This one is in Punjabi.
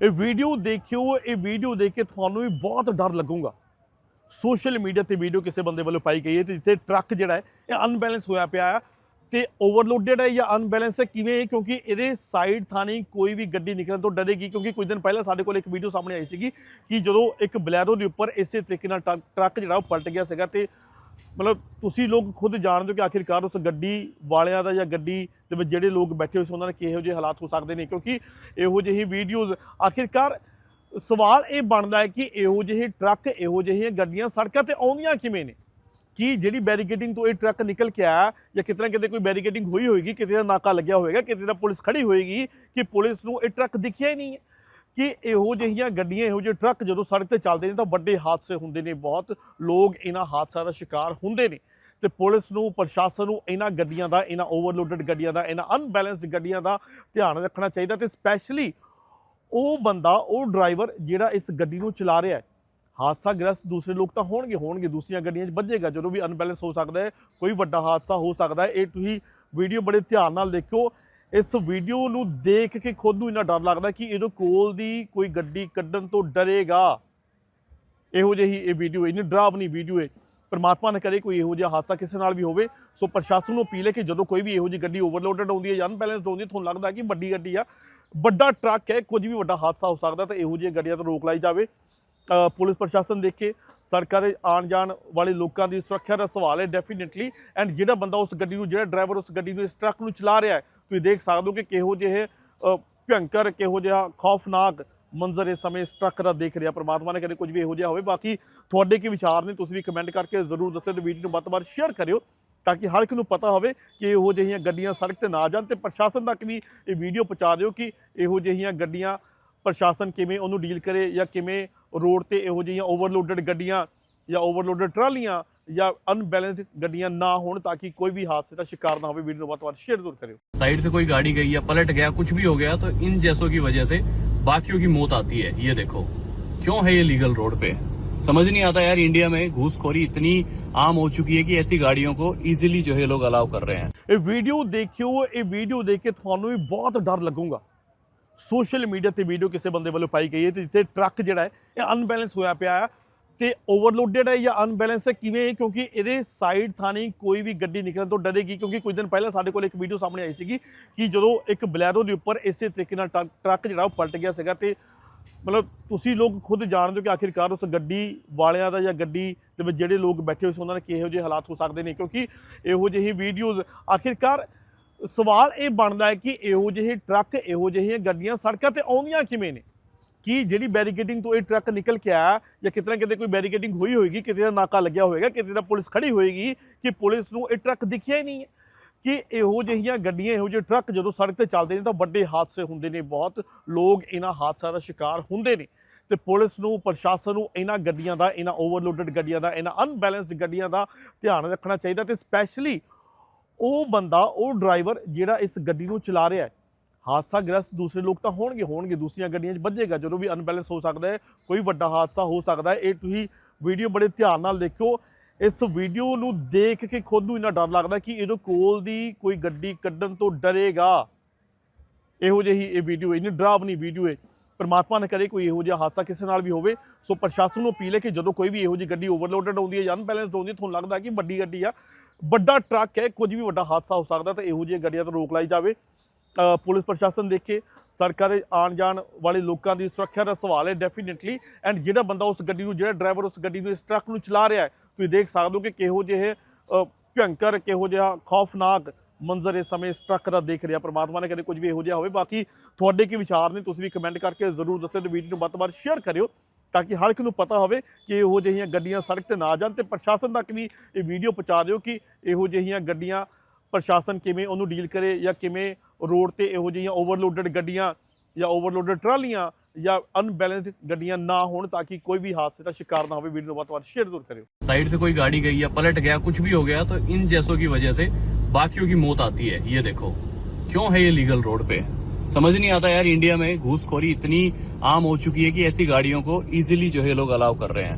ਇਹ ਵੀਡੀਓ ਦੇਖਿਓ, ਇਹ ਵੀਡੀਓ ਦੇਖ ਕੇ ਤੁਹਾਨੂੰ ਵੀ ਬਹੁਤ ਡਰ ਲੱਗੂਗਾ। ਸੋਸ਼ਲ ਮੀਡੀਆ ਤੇ ਵੀਡੀਓ ਕਿਸੇ ਬੰਦੇ ਵੱਲੋਂ ਪਾਈ ਗਈ ਹੈ ਤੇ ਜਿੱਥੇ ਟਰੱਕ ਜਿਹੜਾ ਹੈ, ਇਹ ਅਨਬੈਲੈਂਸ ਹੋਇਆ ਪਿਆ ਆ ਤੇ ਓਵਰਲੋਡਡ ਹੈ ਜਾਂ ਅਨਬੈਲੈਂਸ ਹੈ, ਕਿਵੇਂ ਕਿਉਂਕਿ ਇਹਦੇ ਸਾਈਡ ਥਾਣੀ ਕੋਈ ਵੀ ਗੱਡੀ ਨਿਕਲਣ ਤੋਂ ਡਰੇਗੀ, ਕਿਉਂਕਿ ਕੁਝ ਦਿਨ ਪਹਿਲਾਂ ਸਾਡੇ ਕੋਲ ਇੱਕ ਵੀਡੀਓ ਸਾਹਮਣੇ ਆਈ ਸੀਗੀ ਕਿ ਜਦੋਂ ਇੱਕ ਬਲੈਰੋ ਦੇ ਉੱਪਰ ਇਸੇ ਤਰੀਕੇ ਨਾਲ ਟਰੱਕ ਟਰੱਕ ਜਿਹੜਾ ਉਹ ਪਲਟ ਗਿਆ ਸੀਗਾ ਤੇ ਮਤਲਬ ਤੁਸੀਂ ਲੋਕ ਖੁਦ ਜਾਣਦੇ ਹੋ ਕਿ ਆਖਿਰਕਾਰ ਉਸ ਗੱਡੀ ਵਾਲਿਆਂ ਦਾ ਜਾਂ ਗੱਡੀ ਦੇ ਵਿੱਚ ਜਿਹੜੇ ਲੋਕ ਬੈਠੇ ਹੋਏ ਸੀ, ਉਹਨਾਂ ਦੇ ਕਿਹੋ ਜਿਹੇ ਹਾਲਾਤ ਹੋ ਸਕਦੇ ਨੇ? ਕਿਉਂਕਿ ਇਹੋ ਜਿਹੀ ਵੀਡੀਓਜ਼ ਆਖਿਰਕਾਰ ਸਵਾਲ ਇਹ ਬਣਦਾ ਹੈ ਕਿ ਇਹੋ ਜਿਹੇ ਟਰੱਕ, ਇਹੋ ਜਿਹੀਆਂ ਗੱਡੀਆਂ ਸੜਕਾਂ ਤੇ ਆਉਂਦੀਆਂ ਕਿਵੇਂ ਨੇ? ਕਿ ਜਿਹੜੀ ਬੈਰੀਕੇਡਿੰਗ ਤੋਂ ਇਹ ਟਰੱਕ ਨਿਕਲ ਕੇ ਆਇਆ ਜਾਂ ਕਿਤੇ ਨਾ ਕਿਤੇ ਕੋਈ ਬੈਰੀਕੇਡਿੰਗ ਹੋਈ ਹੋਏਗੀ, ਕਿਤੇ ਦਾ ਨਾਕਾ ਲੱਗਿਆ ਹੋਏਗਾ, ਕਿਤੇ ਦਾ ਪੁਲਿਸ ਖੜੀ ਹੋਏਗੀ ਕਿ ਪੁਲਿਸ ਨੂੰ ਇਹ ਟਰੱਕ ਦਿਖਿਆ ਹੀ ਨਹੀਂ ਹੈ? ਕਿ ਇਹੋ ਜਿਹੀਆਂ ਗੱਡੀਆਂ, ਇਹੋ ਜਿਹੇ ਟਰੱਕ ਜਦੋਂ ਸੜਕ ਤੇ ਚੱਲਦੇ ਨੇ ਤਾਂ ਵੱਡੇ ਹਾਦਸੇ ਹੁੰਦੇ ਨੇ ਬਹੁਤ। ਲੋਕ ਇਹਨਾਂ ਹਾਦਸਿਆਂ ਦਾ ਸ਼ਿਕਾਰ ਹੁੰਦੇ ਨੇ ਤੇ ਪੁਲਿਸ ਨੂੰ, ਪ੍ਰਸ਼ਾਸਨ ਨੂੰ ਇਹਨਾਂ ਗੱਡੀਆਂ ਦਾ, ਇਹਨਾਂ ਓਵਰਲੋਡਡ ਗੱਡੀਆਂ ਦਾ, ਇਹਨਾਂ ਅਨਬੈਲੈਂਸਡ ਗੱਡੀਆਂ ਦਾ ਧਿਆਨ ਰੱਖਣਾ ਚਾਹੀਦਾ ਤੇ ਸਪੈਸ਼ਲੀ ਉਹ ਬੰਦਾ, ਉਹ ਡਰਾਈਵਰ ਜਿਹੜਾ ਇਸ ਗੱਡੀ ਨੂੰ ਚਲਾ ਰਿਹਾ ਹੈ। ਹਾਦਸਾ ਗ੍ਰਸਤ ਦੂਸਰੇ ਲੋਕ ਤਾਂ ਹੋਣਗੇ ਹੋਣਗੇ, ਦੂਸਰੀਆਂ ਗੱਡੀਆਂ 'ਚ ਵੱਜੇਗਾ, ਜਦੋਂ ਵੀ ਅਨਬੈਲੈਂਸ ਹੋ ਸਕਦਾ ਹੈ, ਕੋਈ ਵੱਡਾ ਹਾਦਸਾ ਹੋ ਸਕਦਾ ਹੈ। ਇਹ ਤੁਸੀਂ ਵੀਡੀਓ ਬੜੇ ਧਿਆਨ ਨਾਲ ਦੇਖਿਓ। ਇਸ ਵੀਡੀਓ ਨੂੰ ਦੇਖ ਕੇ ਖੁਦ ਨੂੰ ਇੰਨਾ ਡਰ ਲੱਗਦਾ ਕਿ ਇਹਦੇ ਕੋਲ ਦੀ ਕੋਈ ਗੱਡੀ ਕੱਢਣ ਤੋਂ ਡਰੇਗਾ। ਇਹੋ ਜਿਹੀ ਇਹ ਵੀਡੀਓ, ਇੰਨੀ ਡਰਾਵਨੀ ਵੀਡੀਓ ਹੈ। ਪਰਮਾਤਮਾ ਨੇ ਕਰੇ ਕੋਈ ਇਹੋ ਜਿਹਾ ਹਾਦਸਾ ਕਿਸੇ ਨਾਲ ਵੀ ਹੋਵੇ। ਸੋ ਪ੍ਰਸ਼ਾਸਨ ਨੂੰ ਅਪੀਲ ਹੈ ਕਿ ਜਦੋਂ ਕੋਈ ਵੀ ਇਹੋ ਜਿਹੀ ਗੱਡੀ ਓਵਰਲੋਡਡ ਆਉਂਦੀ ਹੈ ਜਾਂ ਅਨਬੈਲੈਂਸਡ ਆਉਂਦੀ ਹੈ, ਤੁਹਾਨੂੰ ਲੱਗਦਾ ਕਿ ਵੱਡੀ ਗੱਡੀ ਆ, ਵੱਡਾ ਟਰੱਕ ਹੈ, ਕੁਝ ਵੀ ਵੱਡਾ ਹਾਦਸਾ ਹੋ ਸਕਦਾ ਤਾਂ ਇਹੋ ਜਿਹੀਆਂ ਗੱਡੀਆਂ ਤੋਂ ਰੋਕ ਲਾਈ ਜਾਵੇ। ਪੁਲਿਸ ਪ੍ਰਸ਼ਾਸਨ ਦੇਖੇ ਸੜਕਾਂ ਦੇ ਆਉਣ ਜਾਣ ਵਾਲੇ ਲੋਕਾਂ ਦੀ ਸੁਰੱਖਿਆ ਦਾ ਸਵਾਲ ਹੈ ਡੈਫੀਨਿਟਲੀ ਐਂਡ ਜਿਹੜਾ ਬੰਦਾ ਉਸ ਗੱਡੀ ਨੂੰ ਜਿਹੜਾ ਡਰਾਈਵਰ ਉਸ ਗੱਡੀ ਨੂੰ ਇਸ ਟਰੱਕ ਨੂੰ ਚਲਾ ਰਿਹਾ ਹੈ ਤੁਸੀਂ ਦੇਖ ਸਕਦੇ ਹੋ ਕਿ ਕਿਹੋ ਜਿਹੇ ਅ, ਭਿਅੰਕਰ ਕਿਹੋ ਜਿਹਾ ਖੌਫਨਾਕ ਮੰਜ਼ਰ ਇਸ ਸਮੇਂ ਇਸ ਟਰੱਕ ਦਾ ਦੇਖ ਰਿਹਾ। ਪਰਮਾਤਮਾ ਨੇ ਕਦੇ ਕੁਝ ਵੀ ਇਹੋ ਜਿਹਾ ਹੋਵੇ। ਬਾਕੀ ਤੁਹਾਡੇ ਕੀ ਵਿਚਾਰ ਨੇ ਤੁਸੀਂ ਵੀ ਕਮੈਂਟ ਕਰਕੇ ਜ਼ਰੂਰ ਦੱਸਿਓ ਤੇ ਵੀਡੀਓ ਨੂੰ ਵੱਧ ਤੋਂ ਵੱਧ ਸ਼ੇਅਰ ਕਰਿਓ ਤਾਂ ਕਿ ਹਰ ਇੱਕ ਨੂੰ ਪਤਾ ਹੋਵੇ ਕਿ ਇਹੋ ਜਿਹੀਆਂ ਗੱਡੀਆਂ ਸੜਕ ਤੇ ਨਾ ਜਾਣ ਤੇ ਪ੍ਰਸ਼ਾਸਨ ਤੱਕ ਵੀ ਇਹ ਵੀਡੀਓ ਪਹੁੰਚਾ ਦਿਓ ਕਿ ਇਹੋ ਜਿਹੀਆਂ ਗੱਡੀਆਂ ਪ੍ਰਸ਼ਾਸਨ ਕਿਵੇਂ ਉਹਨੂੰ ਡੀਲ ਕਰੇ ਜਾਂ ਕਿਵੇਂ ਰੋਡ ਤੇ ਇਹੋ ਜਿਹੀਆਂ ਓਵਰਲੋਡਡ ਗੱਡੀਆਂ ਜਾਂ ਓਵਰਲੋਡਡ ਟਰਾਲੀਆਂ ਜਾਂ ਅਨਬੈਲੈਂਸਡ ਗੱਡੀਆਂ ਨਾ ਹੋਣ ਤਾਂ ਕਿ ਕੋਈ ਵੀ ਹਾਦਸੇ ਦਾ ਸ਼ਿਕਾਰ ਨਾ ਹੋਵੇ ਵੀਡੀਓ ਨੂੰ ਵੱਧ ਤੋਂ ਵੱਧ ਸ਼ੇਅਰ ਜ਼ਰੂਰ ਕਰਿਓ साइड से कोई गाड़ी गई या पलट गया कुछ भी हो गया तो इन जैसों की वजह से बाकियों की मौत आती है ये देखो क्यों है ये लीगल रोड पे समझ नहीं आता यार इंडिया में घूसखोरी इतनी आम हो चुकी है कि ऐसी गाड़ियों को इजीली जो है लोग अलाउ कर रहे हैं ਇਹ ਵੀਡੀਓ ਦੇਖਿਓ ਇਹ ਵੀਡੀਓ ਦੇਖ ਕੇ ਤੁਹਾਨੂੰ ਵੀ ਬਹੁਤ ਡਰ ਲੱਗੂਗਾ ਸੋਸ਼ਲ ਮੀਡੀਆ ਤੇ ਵੀਡੀਓ ਕਿਸੇ ਬੰਦੇ ਵੱਲੋਂ ਪਾਈ ਗਈ ਹੈ ਤੇ ਜਿੱਥੇ ਟਰੱਕ ਜਿਹੜਾ ਹੈ, ਇਹ ਅਨਬੈਲੈਂਸ ਹੋਇਆ ਪਿਆ ਹੈ ਤੇ ਓਵਰਲੋਡਡ ਹੈ ਜਾਂ ਅਨਬੈਲੈਂਸ ਹੈ, ਕਿਵੇਂ ਕਿਉਂਕਿ ਇਹਦੇ ਸਾਈਡ ਥਾਣੀ ਕੋਈ ਵੀ ਗੱਡੀ ਨਿਕਲਣ ਤੋਂ ਡਰੇਗੀ, ਕਿਉਂਕਿ ਕੁਝ ਦਿਨ ਪਹਿਲਾਂ ਸਾਡੇ ਕੋਲ ਇੱਕ ਵੀਡੀਓ ਸਾਹਮਣੇ ਆਈ ਸੀਗੀ ਕਿ ਜਦੋਂ ਇੱਕ ਬਲੈਰੋ ਦੇ ਉੱਪਰ ਇਸੇ ਤਰੀਕੇ ਨਾਲ ਟਰੱਕ ਟਰੱਕ ਜਿਹੜਾ ਉਹ ਪਲਟ ਗਿਆ ਸੀਗਾ ਤੇ ਮਤਲਬ ਤੁਸੀਂ ਲੋਕ ਖੁਦ ਜਾਣਦੇ ਹੋ ਕਿ ਆਖਿਰਕਾਰ ਉਸ ਗੱਡੀ ਵਾਲਿਆਂ ਦਾ ਜਾਂ ਗੱਡੀ ਦੇ ਵਿੱਚ ਜਿਹੜੇ ਲੋਕ ਬੈਠੇ ਹੋਏ ਸੀ, ਉਹਨਾਂ ਦੇ ਕਿਹੋ ਜਿਹੇ ਹਾਲਾਤ ਹੋ ਸਕਦੇ ਨੇ? ਕਿਉਂਕਿ ਇਹੋ ਜਿਹੀ ਵੀਡੀਓਜ਼ ਆਖਿਰਕਾਰ ਸਵਾਲ ਇਹ ਬਣਦਾ ਹੈ ਕਿ ਇਹੋ ਜਿਹੇ ਟਰੱਕ, ਇਹੋ ਜਿਹੀਆਂ ਗੱਡੀਆਂ, ਸੜਕਾਂ ਤੇ ਆਉਂਦੀਆਂ ਕਿਵੇਂ ਨੇ? ਕਿ ਜਿਹੜੀ ਬੈਰੀਕੇਡਿੰਗ ਤੋਂ ਇਹ ਟਰੱਕ ਨਿਕਲ ਕੇ ਆਇਆ ਜਾਂ ਕਿਤੇ ਨਾ ਕਿਤੇ ਕੋਈ ਬੈਰੀਕੇਡਿੰਗ ਹੋਈ ਹੋਏਗੀ, ਕਿਤੇ ਦਾ ਨਾਕਾ ਲੱਗਿਆ ਹੋਏਗਾ, ਕਿਤੇ ਦਾ ਪੁਲਿਸ ਖੜੀ ਹੋਏਗੀ ਕਿ ਪੁਲਿਸ ਨੂੰ ਇਹ ਟਰੱਕ ਦਿਖਿਆ ਹੀ ਨਹੀਂ ਹੈ? ਕਿ ਇਹੋ ਜਿਹੀਆਂ ਗੱਡੀਆਂ, ਇਹੋ ਜਿਹੇ ਟਰੱਕ ਜਦੋਂ ਸੜਕ ਤੇ ਚੱਲਦੇ ਨੇ ਤਾਂ ਵੱਡੇ ਹਾਦਸੇ ਹੁੰਦੇ ਨੇ ਬਹੁਤ, ਲੋਕ ਇਹਨਾਂ ਹਾਦਸਿਆਂ ਦਾ ਸ਼ਿਕਾਰ ਹੁੰਦੇ ਨੇ। ਤੇ ਪੁਲਿਸ ਨੂੰ, ਪ੍ਰਸ਼ਾਸਨ ਨੂੰ ਇਹਨਾਂ ਗੱਡੀਆਂ ਦਾ, ਇਹਨਾਂ ਓਵਰਲੋਡਡ ਗੱਡੀਆਂ ਦਾ, ਇਹਨਾਂ ਅਨਬੈਲੈਂਸਡ ਗੱਡੀਆਂ ਦਾ ਧਿਆਨ ਰੱਖਣਾ ਚਾਹੀਦਾ ਤੇ ਸਪੈਸ਼ਲੀ ਉਹ ਬੰਦਾ, ਉਹ ਡਰਾਈਵਰ ਜਿਹੜਾ ਇਸ ਗੱਡੀ ਨੂੰ ਚਲਾ ਰਿਹਾ ਹੈ, ਹਾਦਸਾ ਗ੍ਰਸਤ ਦੂਸਰੇ ਲੋਕ ਤਾਂ ਹੋਣਗੇ ਹੋਣਗੇ, ਦੂਸਰੀਆਂ ਗੱਡੀਆਂ 'ਚ ਵੱਜੇਗਾ, ਜਦੋਂ ਵੀ ਅਨਬੈਲੈਂਸ ਹੋ ਸਕਦਾ ਹੈ, ਕੋਈ ਵੱਡਾ ਹਾਦਸਾ ਹੋ ਸਕਦਾ ਹੈ, ਇਹ ਤੁਸੀਂ ਵੀਡੀਓ ਬੜੇ ਧਿਆਨ ਨਾਲ ਦੇਖਿਓ। ਇਸ ਵੀਡੀਓ ਨੂੰ ਦੇਖ ਕੇ ਖੁਦ ਨੂੰ ਇੰਨਾ ਡਰ ਲੱਗਦਾ ਕਿ ਇਹਦੇ ਕੋਲ ਦੀ ਕੋਈ ਗੱਡੀ ਕੱਢਣ ਤੋਂ ਡਰੇਗਾ। ਇਹੋ ਜਿਹੀ ਇਹ ਵੀਡੀਓ ਇੰਨੀ ਡਰਾਵਨੀ ਵੀਡੀਓ ਹੈ। ਪਰਮਾਤਮਾ ਨੇ ਕਰੇ ਕੋਈ ਇਹੋ ਜਿਹਾ ਹਾਦਸਾ ਕਿਸੇ ਨਾਲ ਵੀ ਹੋਵੇ। ਸੋ ਪ੍ਰਸ਼ਾਸਨ ਨੂੰ ਅਪੀਲ ਹੈ ਕਿ ਜਦੋਂ ਕੋਈ ਵੀ ਇਹੋ ਜਿਹੀ ਗੱਡੀ ਓਵਰਲੋਡਡ ਆਉਂਦੀ ਹੈ ਜਾਂ ਅਨਬੈਲੈਂਸਡ ਆਉਂਦੀ ਹੈ, ਤੁਹਾਨੂੰ ਲੱਗਦਾ ਕਿ ਵੱਡੀ ਗੱਡੀ ਆ ਵੱਡਾ ਟਰੱਕ ਹੈ ਕੁਝ ਵੀ ਵੱਡਾ ਹਾਦਸਾ ਹੋ ਸਕਦਾ ਤਾਂ ਇਹੋ ਜਿਹੀਆਂ ਗੱਡੀਆਂ ਤੋਂ ਰੋਕ ਲਾਈ ਜਾਵੇ। ਪੁਲਿਸ ਪ੍ਰਸ਼ਾਸਨ ਦੇਖੇ ਸੜਕਾਂ ਦੇ ਆਉਣ ਜਾਣ ਵਾਲੇ ਲੋਕਾਂ ਦੀ ਸੁਰੱਖਿਆ ਦਾ ਸਵਾਲ ਹੈ ਡੈਫੀਨਿਟਲੀ ਐਂਡ ਜਿਹੜਾ ਬੰਦਾ ਉਸ ਗੱਡੀ ਨੂੰ ਜਿਹੜਾ ਡਰਾਈਵਰ ਉਸ ਗੱਡੀ ਨੂੰ ਇਸ ਟਰੱਕ ਨੂੰ ਚਲਾ ਰਿਹਾ ਹੈ ਤੁਸੀਂ ਦੇਖ ਸਕਦੇ ਹੋ ਕਿ ਕਿਹੋ ਜਿਹੇ ਅ, ਭਿਅੰਕਰ ਕਿਹੋ ਜਿਹਾ ਖੌਫਨਾਕ ਮੰਜ਼ਰ ਇਸ ਸਮੇਂ ਇਸ ਟਰੱਕ ਦਾ ਦੇਖ ਰਿਹਾ। ਪ੍ਰਮਾਤਮਾ ਨੇ ਕਦੇ ਕੁਝ ਵੀ ਇਹੋ ਜਿਹਾ ਹੋਵੇ। ਬਾਕੀ ਤੁਹਾਡੇ ਕੀ ਵਿਚਾਰ ਨੇ ਤੁਸੀਂ ਵੀ ਕਮੈਂਟ ਕਰਕੇ ਜ਼ਰੂਰ ਦੱਸਿਓ ਤੇ ਵੀਡੀਓ ਨੂੰ ਵੱਧ ਤੋਂ ਵੱਧ ਸ਼ੇਅਰ ਕਰਿਓ। ਤਾਂ ਕਿ ਹਰ ਇੱਕ ਨੂੰ ਪਤਾ ਹੋਵੇ ਕਿ ਇਹੋ ਜਿਹੀਆਂ ਗੱਡੀਆਂ ਸੜਕ ਤੇ ਨਾ ਜਾਣ ਤੇ ਪ੍ਰਸ਼ਾਸਨ ਤੱਕ ਵੀ ਇਹ ਵੀਡੀਓ ਪਹੁੰਚਾ ਦਿਓ ਕਿ ਇਹੋ ਜਿਹੀਆਂ ਗੱਡੀਆਂ ਪ੍ਰਸ਼ਾਸਨ ਕਿਵੇਂ ਉਹਨੂੰ ਡੀਲ ਕਰੇ ਜਾਂ ਕਿਵੇਂ ਰੋਡ ਤੇ ਇਹੋ ਜਿਹੀਆਂ ਓਵਰਲੋਡਡ ਗੱਡੀਆਂ ਜਾਂ ਓਵਰਲੋਡਡ ਟਰਾਲੀਆਂ ਜਾਂ ਅਨਬੈਲੈਂਸਡ ਗੱਡੀਆਂ ਨਾ ਹੋਣ ਤਾਂ ਕਿ ਕੋਈ ਵੀ ਹਾਦਸੇ ਦਾ ਸ਼ਿਕਾਰ ਨਾ ਹੋਵੇ ਵੀਡੀਓ ਨੂੰ ਵੱਧ ਤੋਂ ਵੱਧ ਸ਼ੇਅਰ ਜ਼ਰੂਰ ਕਰਿਓ साइड से कोई गाड़ी गई या पलट गया कुछ भी हो गया तो इन जैसों की वजह से बाकियों की मौत आती है ये देखो क्यों है ये लीगल रोड पे समझ नहीं आता यार इंडिया में घूसखोरी इतनी आम हो चुकी है कि ऐसी गाड़ियों को इजीली जो है लोग अलाउ कर रहे हैं